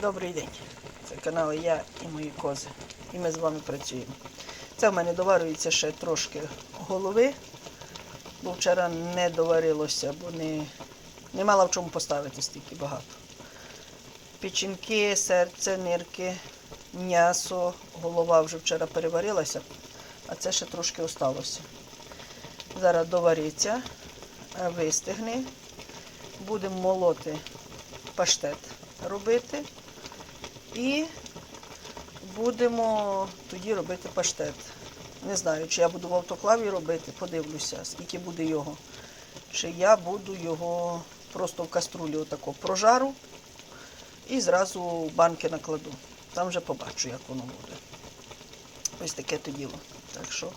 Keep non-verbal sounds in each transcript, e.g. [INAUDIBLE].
Добрий день. Це канал Я і мої кози. І ми з вами працюємо. Це в мене доварюється ще трошки голови, бо вчора не доварилося, бо не, не мала в чому поставити стільки багато. Печінки, серце, нирки, м'ясо, голова вже вчора переварилася, а це ще трошки осталося. Зараз довариться, вистигне. Будемо молоти паштет робити. І будемо тоді робити паштет. Не знаю, чи я буду в автоклаві робити, подивлюся, скільки буде його. Чи я буду його просто в каструлі отако прожару і зразу банки накладу. Там вже побачу, як воно буде. Ось таке то діло. Так що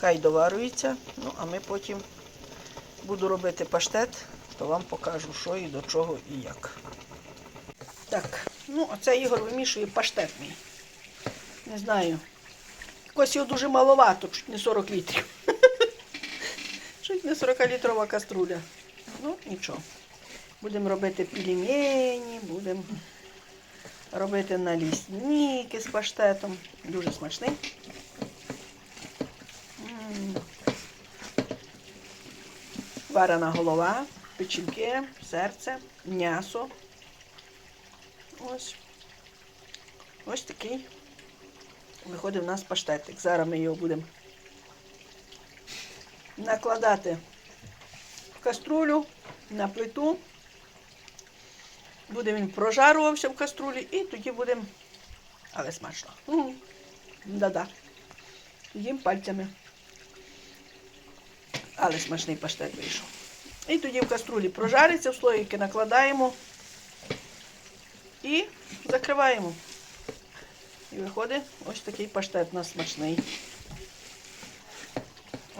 хай доварюється, ну а ми потім буду робити паштет, то вам покажу, що і до чого і як. Так, ну оце Ігор вимішує паштет мій. Не знаю. Якось його дуже маловато, чуть не 40 літрів. [LAUGHS] Чуть не 40-літрова каструля. Ну, нічого. Будемо робити пельмені, будемо робити налісники з паштетом. Дуже смачний. Варена голова, печінки, серце, м'ясо. Ось. Ось такий виходить в нас паштетик. Зараз ми його будемо накладати в каструлю на плиту. Буде він прожарувався в каструлі і тоді будемо. Але смачно. Да-да. Їм пальцями. Але смачний паштет вийшов. І тоді в каструлі прожариться, в слоїки накладаємо і закриваємо. І виходить ось такий паштет у нас смачний.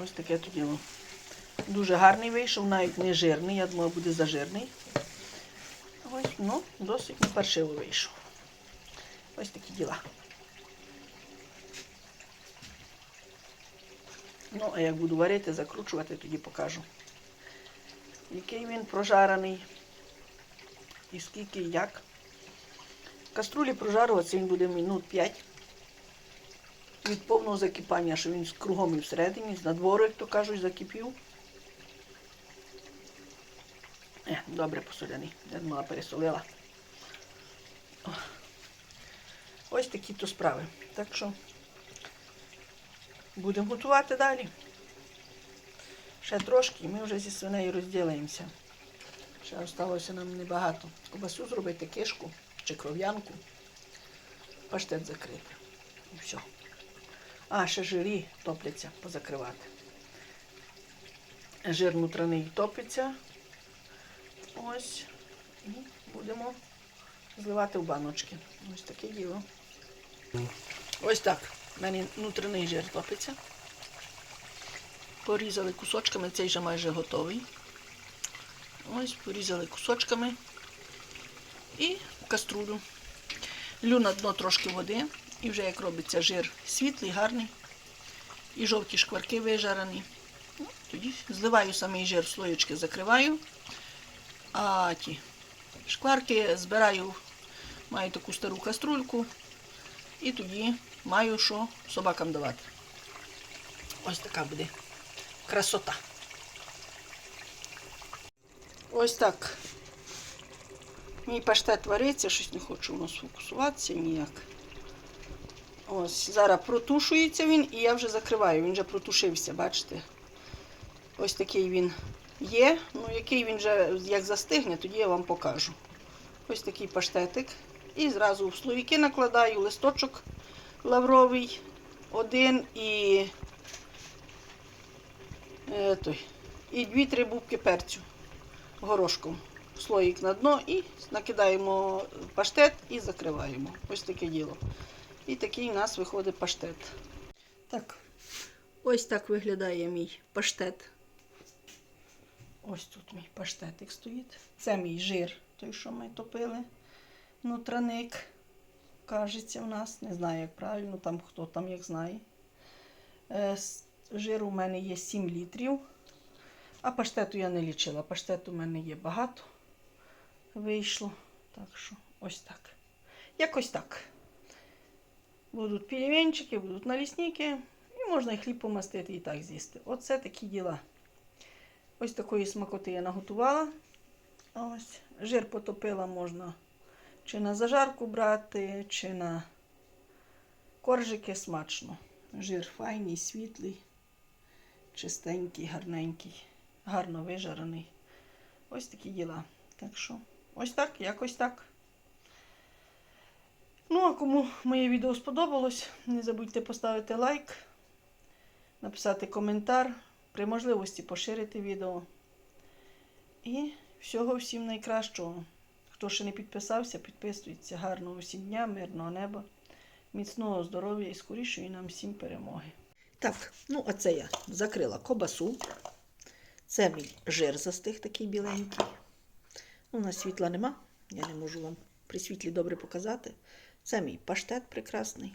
Ось таке то діло. Дуже гарний вийшов, навіть не жирний, я думала, буде зажирний. Ось, ну, досить непаршиво вийшов. Ось такі діла. Ну, а як буду варити, закручувати, тоді покажу. Який він прожарений. І скільки, як. Каструлі прожарюватися він буде минут 5 від повного закипання, що він кругом і всередині, з надвору, як то кажуть, закипів. Е, добре посоляний. Я думала, пересолила. Ось такі то справи. Так що будемо готувати далі. Ще трошки, і ми вже зі свинею розділимося. Ще залишилося нам небагато. Кобасу зробити кишку чи кров'янку, паштет закрити. І все. А, ще жирі топляться позакривати. Жир внутрішній топиться. Ось. І будемо зливати в баночки. Ось таке діло. Ось так. У мене внутрішній жир топиться. Порізали кусочками, цей вже майже готовий. Ось, порізали кусочками і каструлю. Лю на дно трошки води. І вже як робиться жир світлий, гарний. І жовті шкварки вижарені. Ну, тоді зливаю самий жир слоєчки, закриваю. А ті шкварки збираю, маю таку стару каструльку. І тоді маю що собакам давати. Ось така буде красота. Ось так. Мій паштет вариться, щось не хочу воно сфокусуватися ніяк. Ось, зараз протушується він і я вже закриваю. Він вже протушився, бачите? Ось такий він є. Ну, який він вже як застигне, тоді я вам покажу. Ось такий паштетик. І зразу в слоїки накладаю листочок лавровий один і, е, той, і дві-три бубки перцю горошком. Слоїк на дно і накидаємо паштет і закриваємо. Ось таке діло. І такий у нас виходить паштет. Так, ось так виглядає мій паштет. Ось тут мій паштетик стоїть. Це мій жир, той, що ми топили. Нутраник, кажеться, в нас. Не знаю, як правильно, там хто там як знає. Е, Жиру у мене є 7 літрів. А паштету я не лічила. Паштету у мене є багато. Вийшло. Так що ось так. якось так. Будуть пельменчики, будуть налісники, і можна і хліб помастити і так з'їсти. Оце такі діла. Ось такої смакоти я наготувала. Ось. Жир потопила можна чи на зажарку брати, чи на коржики смачно. Жир файний, світлий, чистенький, гарненький, гарно вижарений. Ось такі діла. Так що, ось так, якось так. Ну, а кому моє відео сподобалось, не забудьте поставити лайк, написати коментар, при можливості поширити відео. І всього всім найкращого. Хто ще не підписався, підписується. Гарного всім дня, мирного неба, міцного здоров'я і скорішої нам всім перемоги. Так, ну а це я закрила кобасу. Це мій жир застиг такий біленький. У нас світла нема, я не можу вам при світлі добре показати. Це мій паштет прекрасний,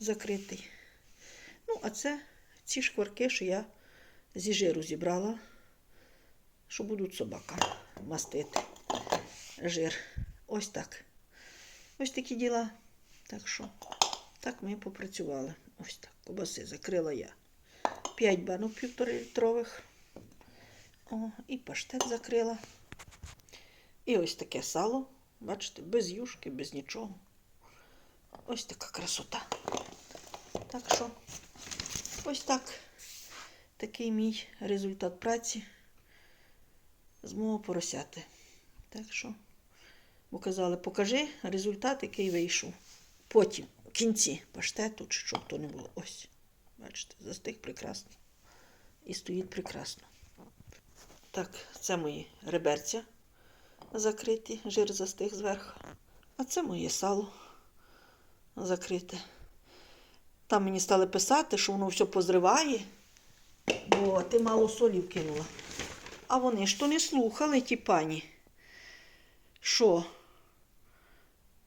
закритий. Ну, а це ці шкварки, що я зі жиру зібрала, що будуть собакам мастити жир. Ось так. Ось такі діла. Так що, так ми попрацювали. Ось так. Кобаси закрила я. 5 банок півтори літрових. О, і паштет закрила. І ось таке сало. Бачите, без юшки, без нічого. Ось така красота. Так що, ось так. Такий мій результат праці з мого поросяти. Так що, бо казали, покажи результат, який вийшов. Потім, в кінці паштету, чи що то не було. Ось. Бачите, застиг прекрасно. І стоїть прекрасно. Так, це мої реберця закриті, жир застиг зверху. А це моє сало закрите. Там мені стали писати, що воно все позриває, бо ти мало солі вкинула. А вони ж то не слухали, ті пані. Що?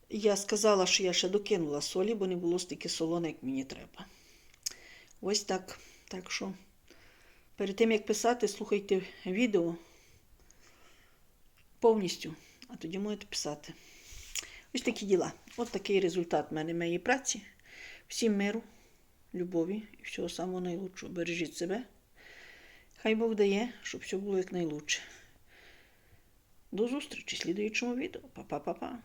Я сказала, що я ще докинула солі, бо не було стільки солоне, як мені треба. Ось так. Так що перед тим, як писати, слухайте відео повністю, а тоді можете писати. Ось такі діла. Ось такий результат в мене моєї праці. Всім миру, любові і всього самого найлучшого. Бережіть себе. Хай Бог дає, щоб все було якнайлучше. До зустрічі в слідуючому відео. Па-па-па-па.